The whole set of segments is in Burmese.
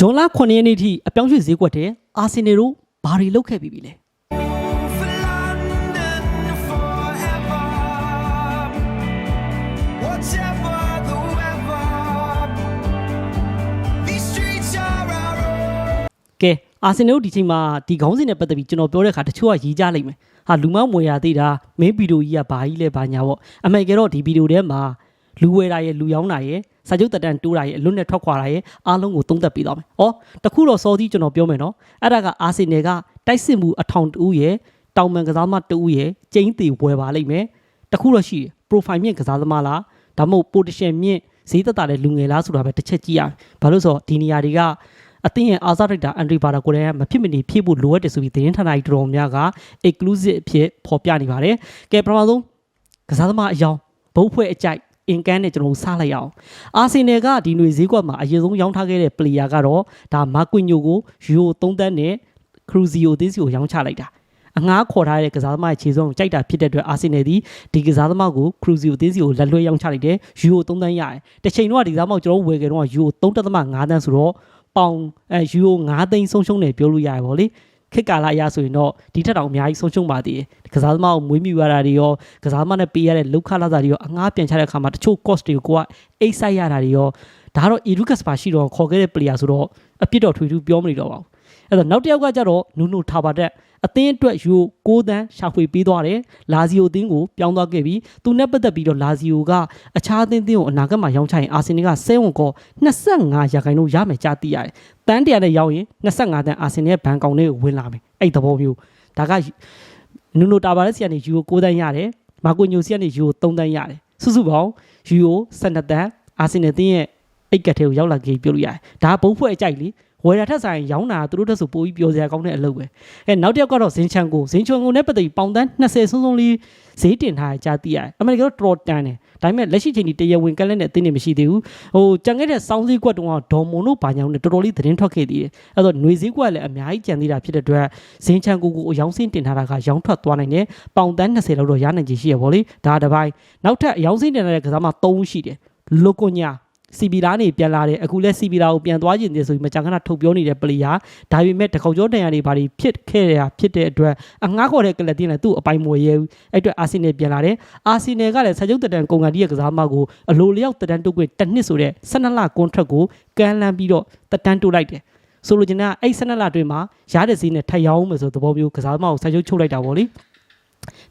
ဂျွန်လ9ရက်နေ့ထိအပြောင်းရွှေ့ဈေးကွက်တဲ့အာဆင်နယ်တို့ဘာတွေလုပ်ခဲ့ပြီးပြီလဲ For London forever. Whatever the weather, these streets are our own. ကဲအာဆင်နယ်တို့ဒီချိန်မှာဒီခေါင်းစဉ်နဲ့ပတ်သက်ပြီးကျွန်တော်ပြောတဲ့အခါတချို့ကရေးကြလိမ့်မယ်ဟာလူမမွေရသေးတာမင်းဗီဒီယိုကြီးကဘာကြီးလဲဘာညာပေါ့အမေကတော့ဒီဗီဒီယိုထဲမှာ လူဝဲတာရဲ့လူယောင်းတာရဲ့စာချုပ်တက်တန်တိုးတာရဲ့အလွတ်နဲ့ထွက်ခွာတာရဲ့အားလုံးကိုသုံးသပ်ပေးသွားမယ်။ဩတခုတော့စောသီးကျွန်တော်ပြောမယ်နော်။အဲ့ဒါကအာဆင်နယ်ကတိုက်စစ်မှုအထောင်တူရဲ့တောင်ပန်ကစားမတူရဲ့ကျင်းသေးဝယ်ပါလိမ့်မယ်။တခုတော့ရှိတယ် profile မြင့်ကစားသမားလားဒါမှမဟုတ် position မြင့်ဈေးသက်သာတဲ့လူငယ်လားဆိုတာပဲတစ်ချက်ကြည့်ရမယ်။ဘာလို့ဆိုတော့ဒီနေရာတွေကအသင်းရဲ့အာဇာဒိုက်တာအန်ဒရီဘာတာကိုလည်းမဖြစ်မနေဖြည့်ဖို့လိုအပ်တယ်ဆိုပြီးသတင်းဌာနကြီးတော်တော်များက exclusive အဖြစ်ဖော်ပြနေပါတယ်။ကဲပထမဆုံးကစားသမားအယောင်ဘုတ်ဖွဲ့အကြိုက် အင်ကန်နဲ့ကျွန်တော်တို့စားလိုက်အောင်အာဆင်နယ်ကဒီຫນွေဈေးကွက်မှာအရင်ဆုံးရောင်းထားခဲ့တဲ့ player ကတော့ဒါမာကွင်ညိုကိုယူရို3သန်းနဲ့ခရူဇီယိုသင်းစီကိုရောင်းချလိုက်တာအငှားခေါ်ထားတဲ့ကစားသမားရဲ့ခြေစုံကိုကြိုက်တာဖြစ်တဲ့အတွက်အာဆင်နယ်ဒီဒီကစားသမားကိုခရူဇီယိုသင်းစီကိုလက်လွှဲရောင်းချလိုက်တယ်ယူရို3သန်းရတယ်တစ်ချိန်တော့ဒီကစားသမားကိုကျွန်တော်တို့ဝယ်ခဲ့တော့ယူရို3.5သန်းဆိုတော့ပေါင်အဲယူရို9သိန်းဆုံးရှုံးတယ်ပြောလို့ရတယ်ဗောလေ ခေတ်ကာလအရဆိုရင်တော့ဒီထက်တောင်အများကြီးဆုံးရှုံးပါသေးတယ်ကစားသမားကိုမွေးမြူရတာတွေရောကစားသမားနဲ့ပေးရတဲ့လောက်ခလာတာတွေရောအငှားပြန်ချတဲ့အခါမှာတချို့ cost တွေကိုကိုကအိတ်ဆိုင်ရတာတွေရောဒါကတော့ Ericus ပါရှိတော့ခေါ်ခဲ့တဲ့ player ဆိုတော့အပြစ်တော်ထွေထူးပြောမနေတော့ပါဘူးအဲ့တော့နောက်တစ်ယောက်ကကြတော့နူနူထားပါတဲ့ အသင်းအတွက်ယူ6သန်းရှာဖွေပေးသွားတယ်လာဇီယိုအသင်းကိုပြောင်းသွားခဲ့ပြီးသူနဲ့ပတ်သက်ပြီးတော့လာဇီယိုကအခြားအသင်းအသင်းကိုအနာဂတ်မှာရောင်းချရင်အာဆင်နယ်ကဆဲဝန်ကော25ရာခိုင်နှုန်းရမယ်ကြားသိရတယ်တန်းတရာနဲ့ရောင်းရင်25တန်းအာဆင်နယ်ရဲ့ဘဏ်ကောင်လေးကိုဝင်လာမယ်အဲ့ဒီသဘောမျိုးဒါကနူနိုတာဘာလက်စီကနေယူ6တန်းရတယ်မာကိုညိုစီကနေယူ3တန်းရတယ်စုစုပေါင်းယူ12တန်းအာဆင်နယ်အသင်းရဲ့အိတ်ကတ်ထဲကိုရောက်လာခဲ့ပြောလို့ရတယ်ဒါကဘုံဖွဲ့အကြိုက်လေ ဝယ်ရထက်ဆိုင်ရောင်းတာသူတို့တက်ဆိုပိုပြီးပြောစရာကောင်းတဲ့အလုပ်ပဲအဲနောက်တစ်ယောက်ကတော့ဇင်ချန်ကိုဇင်ချန်ကိုနဲ့ပတ်သက်ပြီးပေါင်တန်း20ဆုံးဆုံးလေးဈေးတင်ထားကြသိရတယ်အမေရိကန်ကတော့တော်တန်တယ်ဒါပေမဲ့လက်ရှိချိန်ဒီတရားဝင်ကလက်နဲ့အသင်းနေမရှိသေးဘူးဟိုကြံခဲ့တဲ့စောင်းစည်းကွက်တုန်းကဒေါ်မွန်တို့ဘာညာနဲ့တော်တော်လေးသတင်းထွက်ခဲ့သေးတယ်အဲ့တော့ຫນွေစည်းကွက်လည်းအများကြီးကြံသေးတာဖြစ်တဲ့အတွက်ဇင်ချန်ကိုကိုအယောင်စင်းတင်ထားတာကရောင်းထွက်သွားနိုင်တယ်ပေါင်တန်း20လောက်တော့ရနိုင်ချေရှိရပါလေဒါတစ်ပိုင်းနောက်ထပ်အယောင်စင်းတင်ထားတဲ့ကစားမ3ရှိတယ်လိုကွန်ညာ စီပီလာနေပြန်လာတယ်အခုလဲစီပီလာကိုပြန်သွားကျင်တယ်ဆိုပြီးမကြာခဏထုတ်ပြောနေတဲ့ပလီယာဒါပေမဲ့တခေါကျောတန်ရတွေဘာတွေဖြစ်ခဲ့ရတာဖြစ်တဲ့အတွက်အငှားခေါ်တဲ့ကလပ်တင်းလည်းသူ့အပိုင်မွေရဲဘူးအဲ့အတွက်အာဆင်နယ်ပြန်လာတယ်အာဆင်နယ်ကလည်းဆာကျုပ်တတန်ကုန်ကန်ဒီရဲ့ကစားမကိုအလိုလျောက်တတန်တုတ်ခွင့်တစ်နှစ်ဆိုတဲ့12လကွန်ထရက်ကိုကမ်းလှမ်းပြီးတော့တတန်တုတ်လိုက်တယ်ဆိုလိုချင်တာအဲ့12လအတွင်းမှာရတဲ့ဈေးနဲ့ထပ်ရောင်းမယ်ဆိုသဘောမျိုးကစားသမားကိုဆာကျုပ်ချုပ်လိုက်တာပေါ့လေ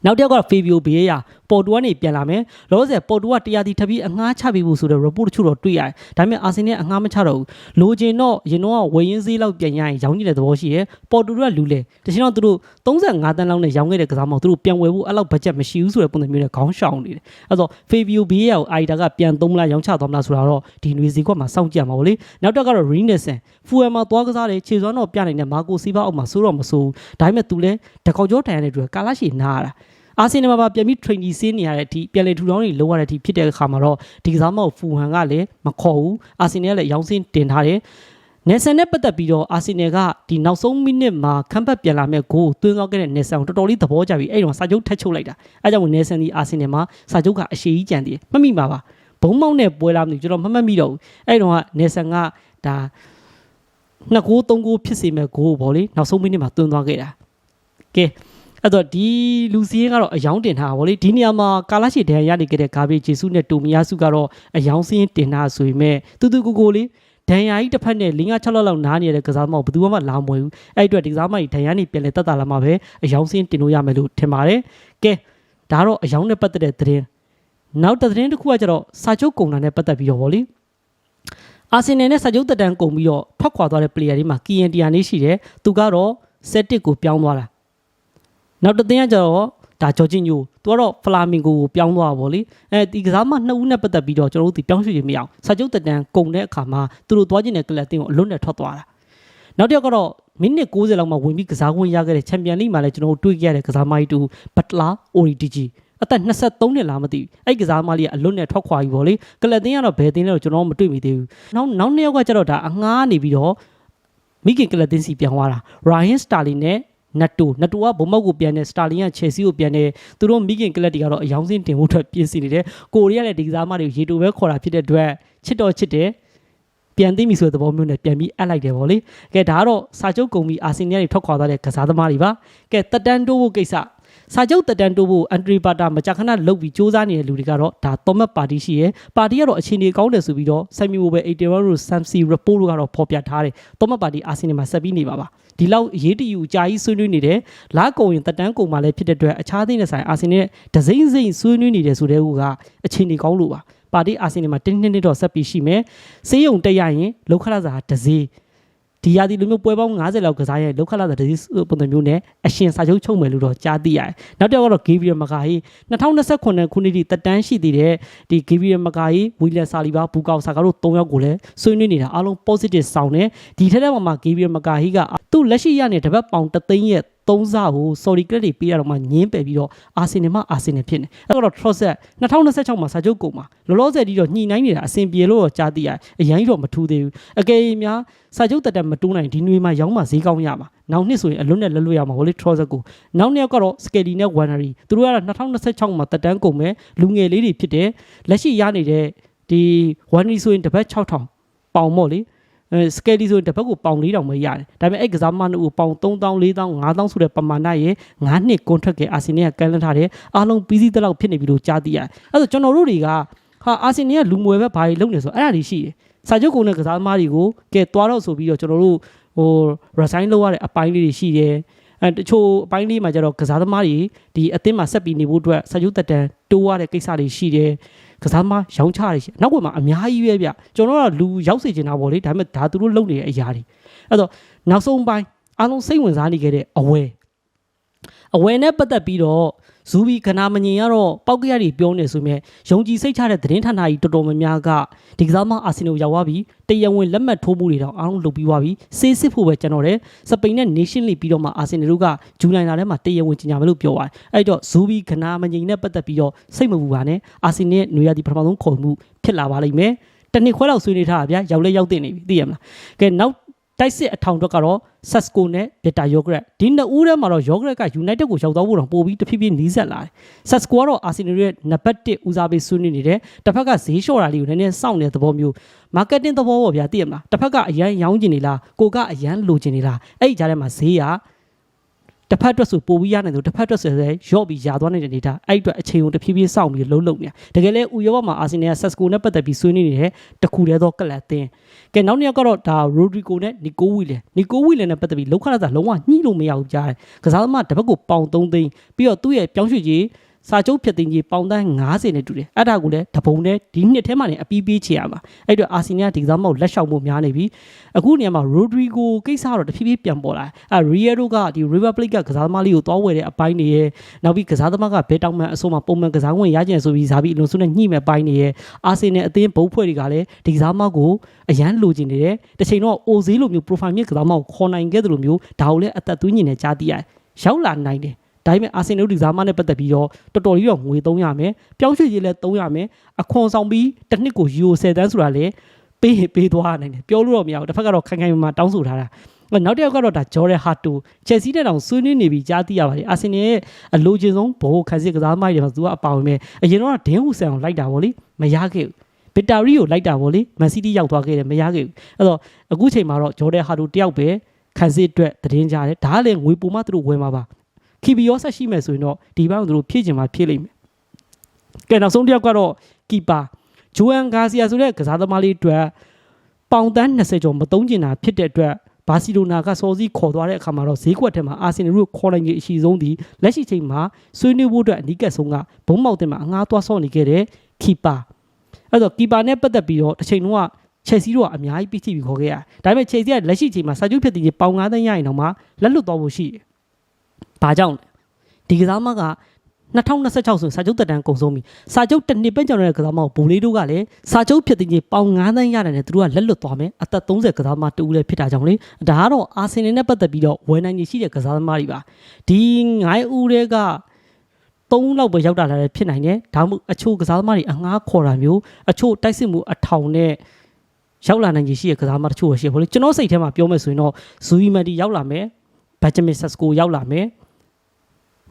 နောက်တစ်ယောက်ကဖေဗီယိုဘေးရပေါ်တူကနေပြန်လာမယ်လောဆယ်ပေါ်တူကတရားတီထပ်ပြီးအငှားချပြီးဖို့ဆိုတဲ့ report တချို့တော့တွေ့ရတယ်ဒါပေမဲ့အာဆင်နယ်အငှားမချတော့ဘူးလိုချင်တော့ရင်တော့ဝယ်ရင်းစည်းလောက်ပြန်ရရင်ရောင်းကြည့်တဲ့သဘောရှိရယ်ပေါ်တူကလူလေတချင်တော့သူတို့35တန်းလောက်နဲ့ရောင်းခဲ့တဲ့ကစားမောက်သူတို့ပြန်ဝယ်ဖို့အဲ့လောက်ဘတ်ဂျက်မရှိဘူးဆိုတဲ့ပုံစံမျိုးနဲ့ခေါင်းရှောင်နေတယ်အဲ့တော့ဖေဗီယိုဘေးရကိုအိုက်တာကပြန်သုံးမလားရောင်းချသွားမလားဆိုတာတော့ဒီຫນွေစီကွက်မှာစောင့်ကြည့်ရမှာပေါ့လေနောက်တစ်ကတော့ Renison ဖူအယ်မှာသွားကစားတယ်ခြေစွမ်းတော့ပြနိုင်တဲ့မာကိုစီဗာအောက်မှာစိုးတော့မစိုးဘူးဒါပေမဲ့သူလည်းတကောက်ကျော်တန်ရတဲ့အတွက်ကာလာရှိနားရတာ အာဆင်နယ်မှာပါပြန်ပြီး training ဆင်းနေရတဲ့အထိပြန်လေထူထောင်နေလောက်ရတဲ့အထိဖြစ်တဲ့အခါမှာတော့ဒီကစားမကိုဖူဟန်ကလည်းမခေါ်ဘူးအာဆင်နယ်ကလည်းရောင်းစင်းတင်ထားတယ်နယ်ဆန်နဲ့ပတ်သက်ပြီးတော့အာဆင်နယ်ကဒီနောက်ဆုံးမိနစ်မှာခန့်ပတ်ပြန်လာမဲ့ဂိုးကိုသွင်းသွားခဲ့တဲ့နယ်ဆန်ကိုတော်တော်လေးသဘောကျပြီးအဲ့တော့စာချုပ်ထက်ချုပ်လိုက်တာအဲကြောင့်နယ်ဆန်ဒီအာဆင်နယ်မှာစာချုပ်ကအရှိကြီးကြံသေးတယ်မှတ်မိမှာပါဘုံမောက်နဲ့ပွဲလာမလို့ကျွန်တော်မမှတ်မိတော့ဘူးအဲ့တော့ကနယ်ဆန်ကဒါနှစ်ဂိုးသုံးဂိုးဖြစ်စေမဲ့ဂိုးပေါ့လေနောက်ဆုံးမိနစ်မှာသွင်းသွားခဲ့တာကဲ အဲ့တော့ဒီလူစီရင်ကတော့အယောင်တင်ထားပါဗောလေဒီနေရာမှာကာလာရှိဒန်ရနေခဲ့တဲ့ဂါဘရီဂျေဆုနဲ့တိုမီယာစုကတော့အယောင်စင်းတင်ထားဆိုပေမဲ့တူတူကိုကိုလေးဒန်ယာကြီးတစ်ဖက်နဲ့5 6လောက်လောက်နားနေတဲ့ကစားသမားဘယ်သူမှလာမွေဘူးအဲ့အတွက်ဒီကစားသမားကြီးဒန်ယာနေပြန်လဲတက်တာလာမှာပဲအယောင်စင်းတင်လို့ရမယ်လို့ထင်ပါတယ်ကဲဒါတော့အယောင်နဲ့ပတ်သက်တဲ့သတင်းနောက်တစ်သတင်းတစ်ခုကကျတော့စာချုပ်ကုန်တာနဲ့ပတ်သက်ပြီးတော့ဗောလေအာဆင်နယ်နဲ့စာချုပ်တက်တန်းကုန်ပြီးတော့ထွက်ခွာသွားတဲ့ player တွေမှာ KNT နေရှိတယ်သူကတော့ set ကိုပြောင်းသွားတာ နောက်တစ်သင်းကကျတော့ဒါဂျော်ဂျင်ညိုသူကတော့ဖလာမင်ဂိုကိုပြောင်းသွားတာဗောလေအဲဒီကစားမနှစ်ဦးနဲ့ပတ်သက်ပြီးတော့ကျွန်တော်တို့ဒီပြောင်းရွှေ့ခြင်းမရအောင်စာချုပ်တက်တန်းကုန်တဲ့အခါမှာသူတို့သွားခြင်းတဲ့ကလပ်တင်းကိုအလွတ်နဲ့ထွက်သွားတာနောက်တစ်ယောက်ကတော့မိနစ်60လောက်မှဝင်ပြီးကစားခွင့်ရခဲ့တဲ့ချန်ပီယံလိမှာလည်းကျွန်တော်တို့တွေ့ခဲ့ရတဲ့ကစားမကြီးတူဘတ်လာအိုရီတီဂျီအသက်23နှစ်လားမသိဘူးအဲ့ကစားမလေးကအလွတ်နဲ့ထွက်ခွာပြီဗောလေကလပ်တင်းကတော့ဘယ်တင်းလဲတော့ကျွန်တော်မတွေ့မိသေးဘူးနောက်နောက်နှစ်ယောက်ကကျတော့ဒါအငှားနေပြီးတော့မိခင်ကလပ်တင်းစီပြန်သွားတာရိုင်ဟင်စတာလီနဲ့ နတ်တူနတ်တူကဘုံမောက်ကိုပြန်တယ်စတာလင်ကချယ်ဆီကိုပြန်တယ်သူတို့မိခင်ကလပ်တွေကတော့အယောင်စင်းတင်ဖို့အတွက်ပြင်ဆင်နေတယ်ကိုရီးယားလည်းဒီကစားမတွေကိုရေတူပဲခေါ်တာဖြစ်တဲ့အတွက်ချစ်တော်ချစ်တယ်ပြန်သိပြီဆိုတဲ့သဘောမျိုးနဲ့ပြန်ပြီးအပ်လိုက်တယ်ဗောလေကဲဒါကတော့စာချုပ်ကုန်ပြီးအာဆင်နယ်တွေထွက်ခွာသွားတဲ့ကစားသမားတွေပါကဲတက်တန်းတိုးဖို့ကိစ္စ စာချုပ်တက်တန်းတိုးဖို့အန်ဒရီပါတာမကြာခဏလုတ်ပြီးစူးစမ်းနေတဲ့လူတွေကတော့ဒါသောမတ်ပါတီရှိရယ်ပါတီကတော့အခြေအနေကောင်းတယ်ဆိုပြီးတော့ဆမ်မီမိုဘယ်81တို့ဆမ်စီ report တို့ကတော့ဖော်ပြထားတယ်သောမတ်ပါတီအာဆင်နယ်မှာဆက်ပြီးနေပါပါဒီလောက်အရေးတယူအကြာကြီးဆွေးနွေးနေတယ်လာကုန်ရင်တက်တန်းကုန်မှလည်းဖြစ်တဲ့အတွက်အခြားသိတဲ့ဆိုင်အာဆင်နယ်ဒဇိမ့်စိမ့်ဆွေးနွေးနေတယ်ဆိုတဲ့ဟူကအခြေအနေကောင်းလို့ပါပါတီအာဆင်နယ်မှာတင်းတင်းတင်းတော့ဆက်ပြီးရှိမယ်စေးရုံတက်ရရင်လောက်ခလာစာဒဇေး ဒီရာဒီလိုမျိုးပွဲပေါင်း90လောက်ကစားရဲ့လောက်ခလာစာဒဇေးပုံစံမျိုးနဲ့အရှင်စာချုပ်ချုပ်မယ်လို့တော့ကြားသိရတယ်နောက်တစ်ယောက်ကတော့ဂေဗီယယ်မကာဟီ2029ခုနှစ်ထိတက်တန်းရှိသေးတဲ့ဒီဂေဗီယယ်မကာဟီဝီလန်ဆာလီဘာဘူကောက်ဆာကတို့၃ယောက်ကိုလည်းဆွေးနွေးနေတာအားလုံး positive ဆောင်တယ်ဒီထက်တဲ့မှာဂေဗီယယ်မကာဟီကသူ့လက်ရှိရနေတပတ်ပေါင်တသိန်းရဲ့ သုံးစားကို sorry credit တွေပေးရတော့မှညင်းပယ်ပြီးတော့အာဆင်နယ်မှာအာဆင်နယ်ဖြစ်နေအဲ့တော့ Trossard 2026မှာစာချုပ်ကုန်မှာလောလောဆယ်ဒီတော့ညှိနှိုင်းနေတာအဆင်ပြေလို့တော့ကြားသိရတယ်အရင်တော့မထူးသေးဘူးအကယ်၍များစာချုပ်တက်တက်မတိုးနိုင်ဒီနွေမှာရောင်းမှဈေးကောင်းရမှာနောက်နှစ်ဆိုရင်အလွတ်နဲ့လွတ်လွတ်ရမှာဟိုလေ Trossard ကိုနောက်နှစ်ယောက်ကတော့ Skelly နဲ့ Wannery သူတို့ကတော့2026မှာတက်တန်းကုန်မယ်လူငယ်လေးတွေဖြစ်တယ်လက်ရှိရနေတဲ့ဒီ Wannery ဆိုရင်တစ်ပတ်6000ပေါင်မို့လေအဲ စကယ်လီဆိုရင်တစ်ပတ်ကိုပေါင်4000ပဲရတယ်ဒါပေမဲ့အဲ့ကစားမနှစ်ဦးပေါင်3000 4000 5000ဆိုတဲ့ပမာဏရဲ့9နှစ် contract ကအာဆင်နယ်ကကန်လန်းထားတယ်အားလုံးပြီးစီးတဲ့လောက်ဖြစ်နေပြီလို့ကြားသိရတယ်အဲ့တော့ကျွန်တော်တို့တွေကဟာအာဆင်နယ်ကလူငွယ်ပဲဘာကြီးလုပ်နေဆိုအဲ့ဒါတွေရှိတယ်စာချုပ်ကုန်တဲ့ကစားသမားတွေကိုကဲသွားတော့ဆိုပြီးတော့ကျွန်တော်တို့ဟို resign လုပ်ရတဲ့အပိုင်းလေးတွေရှိတယ် အဲတချို့အပိုင်းလေးမှာကျတော့ကစားသမားတွေဒီအသင်းမှာဆက်ပြီးနေဖို့အတွက်စာချုပ်တက်တန်တိုးရတဲ့ကိစ္စတွေရှိတယ်ကစားသမားရောင်းချရရှိနောက်ကမှအများကြီးပဲဗျကျွန်တော်တို့ကလူရောက်စေချင်တာပေါ့လေဒါပေမဲ့ဒါသူတို့လုပ်နေတဲ့အရာတွေအဲ့တော့နောက်ဆုံးပိုင်းအားလုံးစိတ်ဝင်စားနေခဲ့တဲ့အဝဲ အဝဲနဲ့ပတ်သက်ပြီးတော့ဇူဘီခနာမငင်ကတော့ပောက်ကရတွေပြောနေဆိုမြဲယုံကြည်စိတ်ချတဲ့သတင်းဌာနကြီးတော်တော်များများကဒီကစားမအာဆင်နယ်ရောက်သွားပြီတရားဝင်လက်မှတ်ထိုးမှုတွေတော့အားလုံးလုပ်ပြီးသွားပြီစေးစစ်ဖို့ပဲကျွန်တော်တယ်စပိန်နဲ့ Nation League ပြီးတော့မှအာဆင်နယ်တို့ကဇူလိုင်လထဲမှာတရားဝင်ကြေညာမယ်လို့ပြောပါတယ်အဲ့တော့ဇူဘီခနာမငင်နဲ့ပတ်သက်ပြီးတော့စိတ်မပူပါနဲ့အာဆင်နယ်နွေရာသီပထမဆုံးခေါ်မှုဖြစ်လာပါလိမ့်မယ်တနစ်ခွဲလောက်ဆွေးနွေးထားတာဗျာရောက်လဲရောက်တင်နေပြီသိရမလားကဲနောက် တိုက်စစ်အထောင်တော့ကတော့ Sasco နဲ့ Beta Yogurt ဒီနှစ်ဦးထဲမှာတော့ Yogurt က United ကိုရောက်သွားဖို့တော့ပို့ပြီးတဖြည်းဖြည်းနီးစပ်လာတယ်။ Sasco ကတော့ Arsenal ရဲ့နံပါတ်1ဦးစားပေးဆွေးနွေးနေတယ်။တစ်ဖက်ကဈေးလျှော့တာလေးကိုနည်းနည်းစောင့်နေတဲ့သဘောမျိုး marketing သဘောပေါ့ဗျာသိရမလား။တစ်ဖက်ကအရန်ရောင်းကျင်နေလားကိုကအရန်လိုချင်နေလားအဲ့ဒီကြားထဲမှာဈေးက တစ်ဖက်အတွက်ဆိုပိုပြီးရနိုင်တယ်တစ်ဖက်အတွက်ဆိုလည်းရော့ပြီးရာသွားနေတဲ့ data အဲ့ဒီအတွက်အချိန်ကိုတဖြည်းဖြည်းစောင့်ပြီးလှုပ်လှုပ်နေတာတကယ်လဲဥရောပမှာအာဆင်နယ်က Sasco နဲ့ပတ်သက်ပြီးဆွေးနွေးနေတဲ့တခုတည်းသောကလပ်အသင်းကဲနောက်တစ်ယောက်ကတော့ဒါ Rodrigo နဲ့ Nico Williams Nico Williams နဲ့ပတ်သက်ပြီးလောက်ခလာတာလုံးဝညှိလို့မရဘူးကြားတယ်ကစားသမားတစ်ပတ်ကိုပေါင်3သိန်းပြီးတော့သူ့ရဲ့ပြောင်းရွှေ့ကြီး စာချုပ်ဖြတ်သိမ်းကြီးပေါင်တန်း90နဲ့တူတယ်အဲ့ဒါကိုလည်းတပုံနဲ့ဒီနှစ်ထဲမှာလည်းအပီးပေးချေရမှာအဲ့တော့အာဆီနီယာဒီကစားမောက်လက်လျှောက်မှုများနေပြီအခုနေရာမှာ Rodrigo ကိစ္စကတော့တဖြည်းဖြည်းပြန်ပေါ်လာအဲ့ Riero ကဒီ River Plate ကကစားသမားလေးကိုသွားဝယ်တဲ့အပိုင်းတွေရဲ့နောက်ပြီးကစားသမားကဘဲတောင်းမှန်အဆိုးမှာပုံမှန်ကစားဝင်ရကြင်ဆိုပြီးဇာပြီးအလုံးစုံနဲ့ညှိမဲ့ပိုင်းတွေရဲ့အာဆီနယ်အသင်းဘုတ်ဖွဲ့တွေကလည်းဒီကစားသမားကိုအရန်လိုချင်နေတယ်တစ်ချိန်တော့ OZ လိုမျိုး profile မြင့်ကစားသမားကိုခေါ်နိုင်ခဲ့တယ်လို့မျိုးဒါကိုလည်းအသက်သွင်းညင်နဲ့ကြားသိရတယ်ရောက်လာနိုင်တယ် ဒါပေမဲ့အာဆင်နယ်ဒီဇာမနဲ့ပတ်သက်ပြီးတော့တော်တော်ကြီးတော့ငွေသုံးရမယ်။ပြောင်းရွှေ့ရေးလည်းသုံးရမယ်။အခွန်ဆောင်ပြီးတစ်နှစ်ကိုယူရို10တန်းဆိုတာလည်းပေးရင်ပေးသွားနိုင်တယ်။ပြောလို့တော့မရဘူး။တစ်ဖက်ကတော့ခိုင်ခိုင်မာမာတောင်းဆိုထားတာ။နောက်တစ်ယောက်ကတော့ဒါဂျော်ရဲဟာတိုချက်စီတဲ့တောင်ဆွေးနွေးနေပြီကြားသိရပါတယ်။အာဆင်နယ်ရဲ့အလိုချင်ဆုံးဘောခန်းစစ်ကစားသမားတွေမှာသူကအပါဝင်ပဲ။အရင်တော့ဒင်းဟူဆန်အောင်လိုက်တာဗောလေ။မရခဲ့ဘူး။ဘီတာရီကိုလိုက်တာဗောလေမန်စီးတီးရောက်သွားခဲ့တယ်မရခဲ့ဘူး။အဲ့တော့အခုချိန်မှာတော့ဂျော်ရဲဟာတိုတယောက်ပဲခန်းစစ်အတွက်တည်င်းကြတယ်။ဒါကလည်းငွေပုံမှသူတို့ဝယ်မှာပါ။ ခီဘီရောဆက်ရှိမယ်ဆိုရင်တော့ဒီဘက်ကိုသူတို့ဖြည့်ချင်မှဖြည့်လိမ့်မယ်။ကဲနောက်ဆုံးတစ်ယောက်ကတော့ကီပါဂျိုအန်ဂါစီယာဆိုတဲ့ကစားသမားလေးအတွက်ပေါင်တန်း20ကျော်မသုံးကျင်တာဖြစ်တဲ့အတွက်ဘာစီလိုနာကစော်စီးခေါ်သွားတဲ့အခါမှာတော့ဈေးကွက်ထဲမှာအာဆင်နယ်တို့ခေါ်နိုင်ကြီးအရှိဆုံးဒီလက်ရှိချိန်မှာဆွေးနွေးဖို့အတွက်အနီးကပ်ဆုံးကဘုံမောက်တင်မှာအငားသွားဆော့နေခဲ့တဲ့ခီပါအဲ့တော့ကီပါနဲ့ပတ်သက်ပြီးတော့တစ်ချိန်လုံးကချက်စီတို့ကအများကြီးပြည့်ချိပြီးခေါ်ခဲ့ရဒါပေမဲ့ချက်စီကလက်ရှိချိန်မှာစာချုပ်ဖြစ်တည်ကြီးပေါင်9သိန်းရရင်တော့မှလက်လွတ်သွားဖို့ရှိတယ်။ ဘာကြောင့်လဲဒီကစားမက2026ဆိုရင်စာချုပ်တက်တန်းကုန်ဆုံးပြီစာချုပ်တစ်နှစ်ပဲကြောင်တဲ့ကစားမကိုဘူလေးတို့ကလည်းစာချုပ်ဖြစ်တဲ့ကြီးပေါင်9သန်းရတယ်နဲ့သူတို့ကလက်လွတ်သွားမယ်အသက်30ကစားမတူလည်းဖြစ်တာကြောင့်လေဒါကတော့အာဆင်နယ်နဲ့ပတ်သက်ပြီးတော့ဝယ်နိုင်ကြီးရှိတဲ့ကစားသမားတွေပါဒီ9ဦးတွေက3လောက်ပဲရောက်တာလည်းဖြစ်နိုင်တယ်ဒါမှမဟုတ်အချို့ကစားသမားတွေအငှားခေါ်တာမျိုးအချို့တိုက်စစ်မှုအထောင်နဲ့ရောက်လာနိုင်ကြီးရှိတဲ့ကစားသမားတချို့ရှိတယ်ဟိုလေကျွန်တော်စိတ်ထဲမှာပြောမယ်ဆိုရင်တော့ဇူအီမန်ဒီရောက်လာမယ် ဘက်ဂျမင်ဆက်စကိုရောက်လာမယ်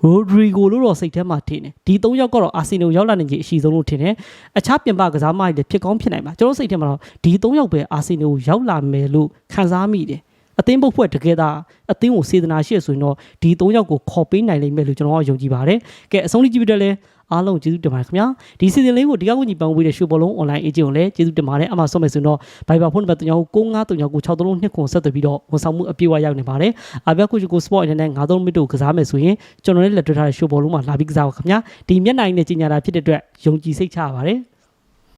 ရိုဒရီဂိုလို့တော့စိတ်ထဲမှာထင်တယ်ဒီ၃ယောက်ကတော့အာဆင်နယ်ရောက်လာနိုင်ခြေအရှိဆုံးလို့ထင်တယ်အခြားပြင်ပကစားမတွေလည်းဖြစ်ကောင်းဖြစ်နိုင်ပါကျွန်တော်စိတ်ထဲမှာတော့ဒီ၃ယောက်ပဲအာဆင်နယ်ကိုရောက်လာမယ်လို့ခံစားမိတယ် အသင်းပုတ်ဖွဲ့တကယ်သာအသင်းကိုစေတနာရှိရဆိုရင်တော့ဒီ၃ယောက်ကိုခေါ်ပေးနိုင်လိမ့်မယ်လို့ကျွန်တော်ကယုံကြည်ပါတယ်ကဲအဆုံးထိကြည့်ပြီးတော့လဲအားလုံးကျေးဇူးတင်ပါတယ်ခင်ဗျာဒီစီစဉ်လေးကိုဒီကကူညီပန်ဝေးတဲ့ရွှေဘောလုံး online agent ကိုလည်းကျေးဇူးတင်ပါတယ်အမှဆုံးမယ်ဆိုရင်တော့ Viber ဖုန်းနံပါတ်3993696329ကိုဆက်သွယ်ပြီးတော့ဝန်ဆောင်မှုအပြည့်အဝရောက်နေပါတယ်အပြတ်ကုချကို sport internet 93မိနစ်ကိုကစားမယ်ဆိုရင်ကျွန်တော်လည်းလက်တွေ့ထားတဲ့ရွှေဘောလုံးမှာလာပြီးကစားပါခင်ဗျာဒီမျက်နှာရည်နဲ့ကြီးညာတာဖြစ်တဲ့အတွက်ယုံကြည်စိတ်ချရပါတယ်